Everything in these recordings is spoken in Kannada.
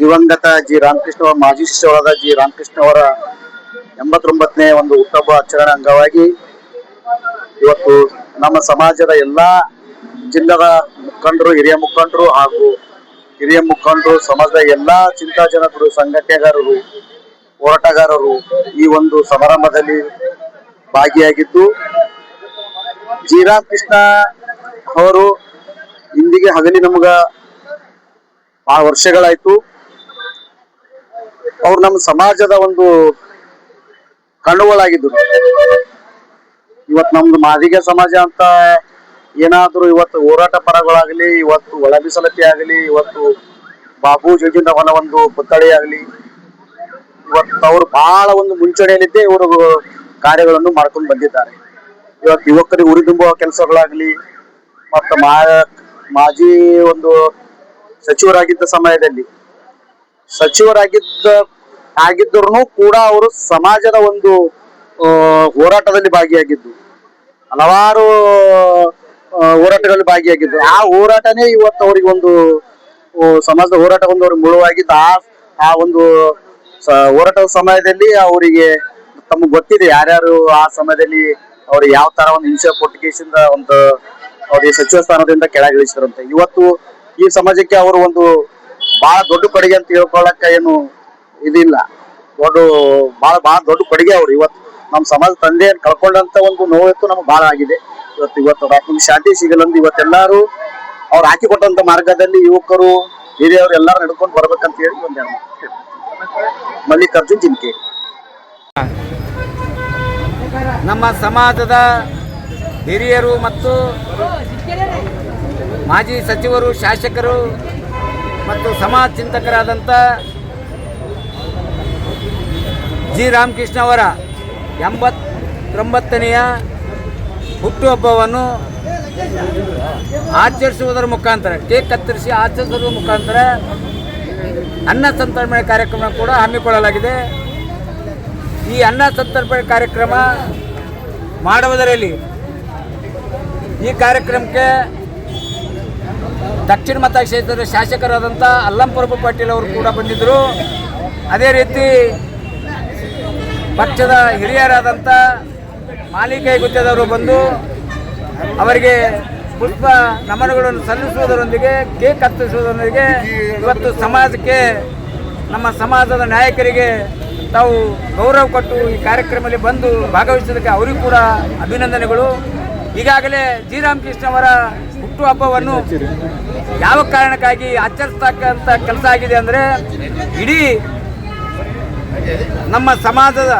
ದಿವಂಗತ ಜಿ ರಾಮಕೃಷ್ಣ ಅವರ, ಮಾಜಿ ಶಿಷ್ಯರಾದ ಜಿ ರಾಮಕೃಷ್ಣ ಅವರ ಎಂಬತ್ತೊಂಬತ್ತನೇ ಒಂದು ಹುಟ್ಟಹಬ್ಬ ಆಚರಣೆ ಅಂಗವಾಗಿ ಇವತ್ತು ನಮ್ಮ ಸಮಾಜದ ಎಲ್ಲಾ ಜಿಲ್ಲದ ಮುಖಂಡರು, ಹಿರಿಯ ಮುಖಂಡರು ಹಾಗೂ ಹಿರಿಯ ಮುಖಂಡರು, ಸಮಾಜದ ಎಲ್ಲಾ ಚಿಂತಾಜನಕರು ಸಂಘಟನೆಗಾರರು, ಹೋರಾಟಗಾರರು ಈ ಒಂದು ಸಮಾರಂಭದಲ್ಲಿ ಭಾಗಿಯಾಗಿದ್ದು, ಜಿ ರಾಮಕೃಷ್ಣ ಅವರು ಇಂದಿಗೆ ಹಗಲಿ ನಮಗ ಬಹಳ ವರ್ಷಗಳಾಯ್ತು. ಅವ್ರು ನಮ್ಮ ಸಮಾಜದ ಒಂದು ಕಣ್ಣುಗಳಾಗಿದ್ದರು. ಇವತ್ತು ನಮ್ದು ಮಾದಿಗ ಸಮಾಜ ಅಂತ ಏನಾದ್ರೂ ಇವತ್ತು ಹೋರಾಟ ಪರಗಳಾಗಲಿ, ಇವತ್ತು ಒಳ ಮೀಸಲಾತಿ ಆಗಲಿ, ಇವತ್ತು ಬಾಬು ಜಗಜಿಂದವನ ಒಂದು ಪುತ್ಥಳಿ ಆಗಲಿ, ಇವತ್ತು ಅವರು ಬಹಳ ಒಂದು ಮುಂಚೂಣಿಯಲ್ಲಿದ್ದೇ ಇವರು ಕಾರ್ಯಗಳನ್ನು ಮಾಡ್ಕೊಂಡು ಬಂದಿದ್ದಾರೆ. ಇವತ್ತು ಯುವಕರಿಗೆ ಉರಿದುಂಬುವ ಕೆಲಸಗಳಾಗ್ಲಿ, ಮತ್ತು ಮಾ, ಮಾಜಿ ಒಂದು ಸಚಿವರಾಗಿದ್ದ ಸಮಯದಲ್ಲಿ. ಸಚಿವರಾಗಿದ್ದ ಆಗಿದ್ದರೂ ಕೂಡ ಅವರು ಸಮಾಜದ ಒಂದು ಹೋರಾಟದಲ್ಲಿ ಭಾಗಿಯಾಗಿದ್ದು. ಹಲವಾರು ಹೋರಾಟದಲ್ಲಿ ಭಾಗಿಯಾಗಿದ್ದು. ಆ ಹೋರಾಟನೇ ಇವತ್ತು ಅವರಿಗೆ ಒಂದು ಸಮಾಜದ ಹೋರಾಟ ಒಂದು ಅವ್ರಿಗೆ ಮುಳುವಾಗಿದ್ದು. ಆ ಆ ಒಂದು ಹೋರಾಟದ ಸಮಯದಲ್ಲಿ ಅವರಿಗೆ ತಮಗೆ ಗೊತ್ತಿದೆ ಯಾರ್ಯಾರು ಆ ಸಮಯದಲ್ಲಿ ಅವ್ರಿಗೆ ಯಾವ ತರ ಒಂದು ಹಿಂಸೆ ಕೊಟ್ಟಿಗೆಸಿಂದ ಒಂದು ಅವ್ರಿಗೆ ಸಚಿವ ಸ್ಥಾನದಿಂದ ಕೆಳಗಿಳಿಸಿದ್ರಂತೆ ಇವತ್ತು ಈ ಸಮಾಜಕ್ಕೆ ಅವರು ಒಂದು ಬಹಳ ದೊಡ್ಡ ಕೊಡುಗೆ ಅಂತ ಹೇಳ್ಕೊಳಕ ಏನು ಇದಿಲ್ಲ. ದೊಡ್ಡ, ಬಹಳ ಬಹಳ ದೊಡ್ಡ ಕೊಡುಗೆ ಅವ್ರು ಇವತ್ತು. ನಮ್ಮ ಸಮಾಜ ತಂದೆಯನ್ನು ಕಳ್ಕೊಂಡಂತ ಒಂದು ನೋವಿತ್ತು ನಮ್ಗೆ ಬಹಳ ಆಗಿದೆ. ಇವತ್ತು ಇವತ್ತು ಅವ್ರ ಶಾಂತಿ ಸಿಗಲ್ಲಂದು ಇವತ್ತೆಲ್ಲರೂ ಅವ್ರು ಹಾಕಿಕೊಟ್ಟಂತ ಮಾರ್ಗದಲ್ಲಿ ಯುವಕರು ಹಿರಿಯವರು ಎಲ್ಲರೂ ನಡ್ಕೊಂಡು ಬರ್ಬೇಕಂತ ಹೇಳಿ ಒಂದು ಮಲ್ಲಿಕಾರ್ಜುನ್ ಜಿಂಕೆ. ನಮ್ಮ ಸಮಾಜದ ಹಿರಿಯರು ಮತ್ತು ಮಾಜಿ ಸಚಿವರು, ಶಾಸಕರು ಮತ್ತು ಸಮಾಜ ಚಿಂತಕರಾದಂಥ ಜಿ. ರಾಮಕೃಷ್ಣ ಅವರ ಎಂಬತ್ತೊಂಬತ್ತನೆಯ ಹುಟ್ಟುಹಬ್ಬವನ್ನು ಆಚರಿಸುವುದರ ಮುಖಾಂತರ, ಕೇಕ್ ಕತ್ತರಿಸಿ ಆಚರಿಸುವುದರ ಮುಖಾಂತರ ಅನ್ನ ಸಂತರ್ಪಣೆ ಕಾರ್ಯಕ್ರಮ ಕೂಡ ಹಮ್ಮಿಕೊಳ್ಳಲಾಗಿದೆ. ಈ ಅನ್ನ ಸಂತರ್ಪಣೆ ಕಾರ್ಯಕ್ರಮ ಮಾಡುವುದರಲ್ಲಿ ಈ ಕಾರ್ಯಕ್ರಮಕ್ಕೆ ದಕ್ಷಿಣ ಮತ ಕ್ಷೇತ್ರದ ಶಾಸಕರಾದಂಥ ಅಲ್ಲಂಪ್ರಭು ಪಾಟೀಲ್ ಅವರು ಕೂಡ ಬಂದಿದ್ದರು. ಅದೇ ರೀತಿ ಪಕ್ಷದ ಹಿರಿಯರಾದಂಥ ಮಾಲಿಕೈ ಗುತ್ತದವರು ಬಂದು ಅವರಿಗೆ ಪುಷ್ಪ ನಮನಗಳನ್ನು ಸಲ್ಲಿಸುವುದರೊಂದಿಗೆ ಕೇಕ್ ಹತ್ತಿಸುವುದರೊಂದಿಗೆ ಇವತ್ತು ಸಮಾಜಕ್ಕೆ ನಮ್ಮ ಸಮಾಜದ ನಾಯಕರಿಗೆ ತಾವು ಗೌರವ ಕೊಟ್ಟು ಈ ಕಾರ್ಯಕ್ರಮದಲ್ಲಿ ಬಂದು ಭಾಗವಹಿಸೋದಕ್ಕೆ ಅವರಿಗೂ ಕೂಡ ಅಭಿನಂದನೆಗಳು. ಈಗಾಗಲೇ ಜಿ ರಾಮಕೃಷ್ಣ ಅವರ ಹುಟ್ಟುಹಬ್ಬವನ್ನು ಯಾವ ಕಾರಣಕ್ಕಾಗಿ ಆಚರಿಸ್ತಕ್ಕಂಥ ಕೆಲಸ ಆಗಿದೆ ಅಂದರೆ ಇಡೀ ನಮ್ಮ ಸಮಾಜದ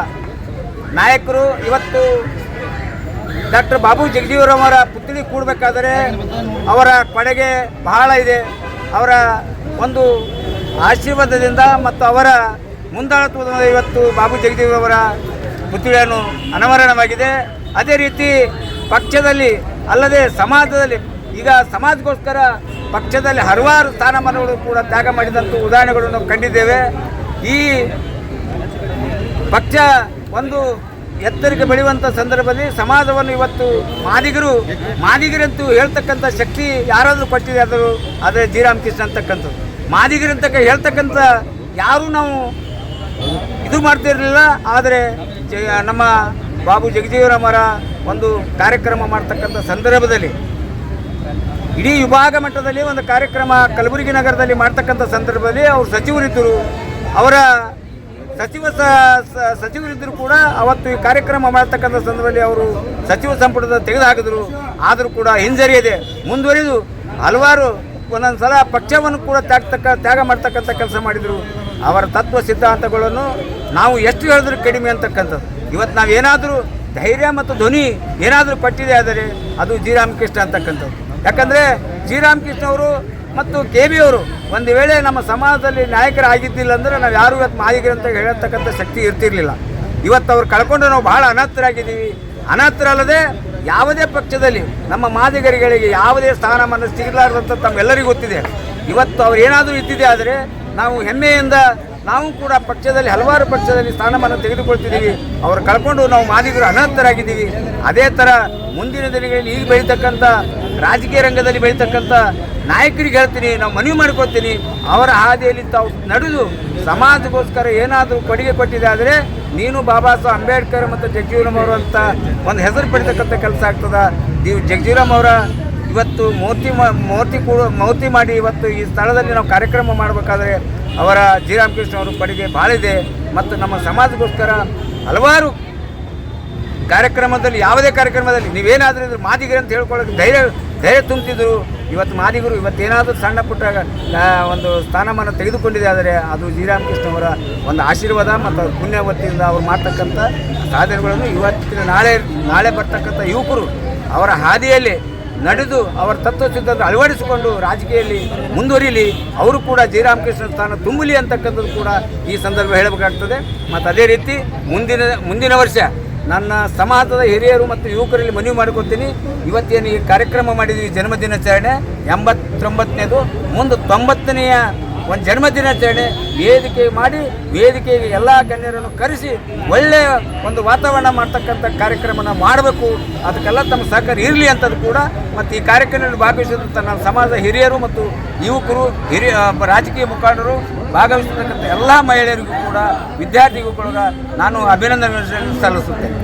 ನಾಯಕರು ಇವತ್ತು ಡಾಕ್ಟರ್ ಬಾಬು ಜಗಜೀವರವರ ಪುತ್ಥಳಿ ಕೂಡಬೇಕಾದರೆ ಅವರ ಕೊಡುಗೆ ಬಹಳ ಇದೆ. ಅವರ ಒಂದು ಆಶೀರ್ವಾದದಿಂದ ಮತ್ತು ಅವರ ಮುಂದಾಳತ್ವದಿಂದ ಇವತ್ತು ಬಾಬು ಜಗಜೀವರವರ ಪುತ್ಥಳಿಯನ್ನು ಅನಾವರಣವಾಗಿದೆ. ಅದೇ ರೀತಿ ಪಕ್ಷದಲ್ಲಿ ಅಲ್ಲದೆ ಸಮಾಜದಲ್ಲಿ ಈಗ ಸಮಾಜಕ್ಕೋಸ್ಕರ ಪಕ್ಷದಲ್ಲಿ ಹಲವಾರು ಸ್ಥಾನಮಾನಗಳು ಕೂಡ ತ್ಯಾಗ ಮಾಡಿದಂಥ ಉದಾಹರಣೆಗಳನ್ನು ನಾವು ಕಂಡಿದ್ದೇವೆ. ಈ ಪಕ್ಷ ಒಂದು ಎತ್ತರಿಗೆ ಬೆಳೆಯುವಂಥ ಸಂದರ್ಭದಲ್ಲಿ ಸಮಾಜವನ್ನು ಇವತ್ತು ಮಾದಿಗರು ಮಾದಿಗರಂತೂ ಹೇಳ್ತಕ್ಕಂಥ ಶಕ್ತಿ ಯಾರಾದರೂ ಕೊಟ್ಟಿದೆ ಅದು, ಆದರೆ ಜೀರಾಮ್ ಕೃಷ್ಣ ಅಂತಕ್ಕಂಥದ್ದು. ಮಾದಿಗರಂತ ಹೇಳ್ತಕ್ಕಂಥ ಯಾರೂ ನಾವು ಇದು ಮಾಡ್ತಿರಲಿಲ್ಲ, ಆದರೆ ನಮ್ಮ ಬಾಬು ಜಗಜೀವರಾಮರ ಒಂದು ಕಾರ್ಯಕ್ರಮ ಮಾಡ್ತಕ್ಕಂಥ ಸಂದರ್ಭದಲ್ಲಿ ಇಡೀ ವಿಭಾಗ ಮಟ್ಟದಲ್ಲಿ ಒಂದು ಕಾರ್ಯಕ್ರಮ ಕಲಬುರಗಿ ನಗರದಲ್ಲಿ ಮಾಡ್ತಕ್ಕಂಥ ಸಂದರ್ಭದಲ್ಲಿ ಅವರು ಸಚಿವರಿದ್ದರು. ಅವರ ಸಚಿವ ಸಚಿವರಿದ್ದರು ಕೂಡ ಅವತ್ತು ಈ ಕಾರ್ಯಕ್ರಮ ಮಾಡ್ತಕ್ಕಂಥ ಸಂದರ್ಭದಲ್ಲಿ ಅವರು ಸಚಿವ ಸಂಪುಟದ ತೆಗೆದುಹಾಕಿದ್ರು. ಆದರೂ ಕೂಡ ಹಿಂಜರಿಯದೆ ಮುಂದುವರಿದು ಹಲವಾರು ಒಂದೊಂದು ಸಲ ಪಕ್ಷವನ್ನು ಕೂಡ ತ್ಯಾಗ್ತಕ್ಕ, ತ್ಯಾಗ ಮಾಡ್ತಕ್ಕಂಥ ಕೆಲಸ ಮಾಡಿದರು. ಅವರ ತತ್ವ ಸಿದ್ಧಾಂತಗಳನ್ನು ನಾವು ಎಷ್ಟು ಹೇಳಿದ್ರು ಕಡಿಮೆ ಅಂತಕ್ಕಂಥದ್ದು. ಇವತ್ತು ನಾವೇನಾದರೂ ಧೈರ್ಯ ಮತ್ತು ಧ್ವನಿ ಏನಾದರೂ ಪಟ್ಟಿದೆ ಆದರೆ ಅದು ಜಿ ರಾಮಕೃಷ್ಣ ಅಂತಕ್ಕಂಥದ್ದು. ಯಾಕಂದರೆ ಜಿ ರಾಮಕೃಷ್ಣ ಅವರು ಮತ್ತು ಕೆ ಬಿ ಅವರು ಒಂದು ವೇಳೆ ನಮ್ಮ ಸಮಾಜದಲ್ಲಿ ನಾಯಕರಾಗಿದ್ದಿಲ್ಲ ಅಂದರೆ ನಾವು ಯಾರು ಇವತ್ತು ಅಂತ ಹೇಳತಕ್ಕಂಥ ಶಕ್ತಿ ಇರ್ತಿರ್ಲಿಲ್ಲ. ಇವತ್ತು ಅವ್ರು ಕಳ್ಕೊಂಡು ನಾವು ಬಹಳ ಅನಾಥರಾಗಿದ್ದೀವಿ ಅನಾಥರಲ್ಲದೆ ಯಾವುದೇ ಪಕ್ಷದಲ್ಲಿ ನಮ್ಮ ಮಾದಿಗರಿಗಳಿಗೆ ಯಾವುದೇ ಸ್ಥಾನಮಾನ ಸಿಗಲಾರ್ದಂಥ ತಮ್ಮೆಲ್ಲರಿಗೂ ಗೊತ್ತಿದೆ. ಇವತ್ತು ಅವ್ರು ಏನಾದರೂ ಇದ್ದಿದೆ ಆದರೆ ನಾವು ಹೆಮ್ಮೆಯಿಂದ ನಾವು ಕೂಡ ಪಕ್ಷದಲ್ಲಿ ಹಲವಾರು ಪಕ್ಷದಲ್ಲಿ ಸ್ಥಾನಮಾನ ತೆಗೆದುಕೊಳ್ತಿದ್ದೀವಿ. ಅವ್ರು ಕಳ್ಕೊಂಡು ನಾವು ಮಾದಿಗರು ಅನಾಥರಾಗಿದ್ದೀವಿ ಅದೇ ಥರ ಮುಂದಿನ ದಿನಗಳಲ್ಲಿ ಈಗ ಬೆಳೀತಕ್ಕಂಥ ರಾಜಕೀಯ ರಂಗದಲ್ಲಿ ಬೆಳೀತಕ್ಕಂಥ ನಾಯಕರಿಗೆ ಹೇಳ್ತೀನಿ, ನಾವು ಮನವಿ ಮಾಡ್ಕೊತೀನಿ, ಅವರ ಹಾದಿಯಲ್ಲಿ ತಾವು ನಡೆದು ಸಮಾಜಕ್ಕೋಸ್ಕರ ಏನಾದರೂ ಕೊಡುಗೆ ಕೊಟ್ಟಿದೆ ಆದರೆ ನೀನು ಬಾಬಾ ಸಾಹೇಬ್ ಅಂಬೇಡ್ಕರ್ ಮತ್ತು ಜಗ್ಜೀವರಾಮ್ ಅವರು ಅಂತ ಒಂದು ಹೆಸರು ಪಡಿತಕ್ಕಂಥ ಕೆಲಸ ಆಗ್ತದೆ. ನೀವು ಜಗಜೀವನಂ ಅವರ ಇವತ್ತು ಮೂರ್ತಿ ಮೂರ್ತಿ ಕೂಡ ಮೂರ್ತಿ ಮಾಡಿ ಇವತ್ತು ಈ ಸ್ಥಳದಲ್ಲಿ ನಾವು ಕಾರ್ಯಕ್ರಮ ಮಾಡಬೇಕಾದ್ರೆ ಅವರ ಜಿ ರಾಮಕೃಷ್ಣ ಅವರು ಕೊಡುಗೆ ಭಾಳ ಇದೆ. ಮತ್ತು ನಮ್ಮ ಸಮಾಜಕ್ಕೋಸ್ಕರ ಹಲವಾರು ಕಾರ್ಯಕ್ರಮದಲ್ಲಿ, ಯಾವುದೇ ಕಾರ್ಯಕ್ರಮದಲ್ಲಿ, ನೀವೇನಾದರೂ ಇದ್ರು ಮಾದಿಗರು ಅಂತ ಹೇಳ್ಕೊಳ್ಳೋಕೆ ಧೈರ್ಯ ಧೈರ್ಯ ತುಂಬ್ತಿದ್ರು ಇವತ್ತು ಮಾದಿಗರು ಇವತ್ತೇನಾದರೂ ಸಣ್ಣ ಪುಟ್ಟ ಒಂದು ಸ್ಥಾನಮಾನ ತೆಗೆದುಕೊಂಡಿದೆ ಆದರೆ ಅದು ಶ್ರೀರಾಮಕೃಷ್ಣ ಅವರ ಒಂದು ಆಶೀರ್ವಾದ ಮತ್ತು ಪುಣ್ಯವತ್ತಿಯಿಂದ ಅವ್ರು ಮಾಡ್ತಕ್ಕಂಥ ಸಾಧನೆಗಳನ್ನು ಇವತ್ತಿನ ನಾಳೆ ನಾಳೆ ಬರ್ತಕ್ಕಂಥ ಯುವಕರು ಅವರ ಹಾದಿಯಲ್ಲಿ ನಡೆದು ಅವರ ತತ್ವ ಸಿದ್ಧಾಂತ ಅಳವಡಿಸಿಕೊಂಡು ರಾಜಕೀಯದಲ್ಲಿ ಮುಂದುವರಿಲಿ. ಅವರು ಕೂಡ ಶ್ರೀರಾಮಕೃಷ್ಣ ಸ್ಥಾನ ತುಂಬಲಿ ಅಂತಕ್ಕಂಥದ್ದು ಕೂಡ ಈ ಸಂದರ್ಭ ಹೇಳಬೇಕಾಗ್ತದೆ. ಮತ್ತು ಅದೇ ರೀತಿ ಮುಂದಿನ ಮುಂದಿನ ವರ್ಷ ನನ್ನ ಸಮಾಜದ ಹಿರಿಯರು ಮತ್ತು ಯುವಕರಲ್ಲಿ ಮನವಿ ಮಾಡ್ಕೊತೀನಿ ಇವತ್ತೇನು ಈ ಕಾರ್ಯಕ್ರಮ ಮಾಡಿದ್ದೀವಿ ಜನ್ಮದಿನಾಚರಣೆ. ಎಂಬತ್ತೊಂಬತ್ತನೇದು, ಮುಂದೆ ತೊಂಬತ್ತನೆಯ ಒಂದು ಜನ್ಮದಿನಾಚರಣೆ. ವೇದಿಕೆ ಮಾಡಿ, ವೇದಿಕೆಗೆ ಎಲ್ಲ ಗಣ್ಯರನ್ನು ಕರೆಸಿ, ಒಳ್ಳೆಯ ಒಂದು ವಾತಾವರಣ ಮಾಡ್ತಕ್ಕಂಥ ಕಾರ್ಯಕ್ರಮನ ಮಾಡಬೇಕು. ಅದಕ್ಕೆಲ್ಲ ತಮ್ಮ ಸಹಕಾರ ಇರಲಿ ಅಂತದ್ದು ಕೂಡ. ಮತ್ತು ಈ ಕಾರ್ಯಕ್ರಮದಲ್ಲಿ ಭಾಗವಹಿಸಿದಂಥ ನಮ್ಮ ಸಮಾಜದ ಹಿರಿಯರು ಮತ್ತು ಯುವಕರು, ಹಿರಿಯ, ರಾಜಕೀಯ ಮುಖಂಡರು ಭಾಗವಹಿಸತಕ್ಕಂಥ ಎಲ್ಲ ಮಹಿಳೆಯರಿಗೂ ಕೂಡ ವಿದ್ಯಾರ್ಥಿಗೂ ಕೂಡ ನಾನು ಅಭಿನಂದನೆ ಸಲ್ಲಿಸುತ್ತೇನೆ.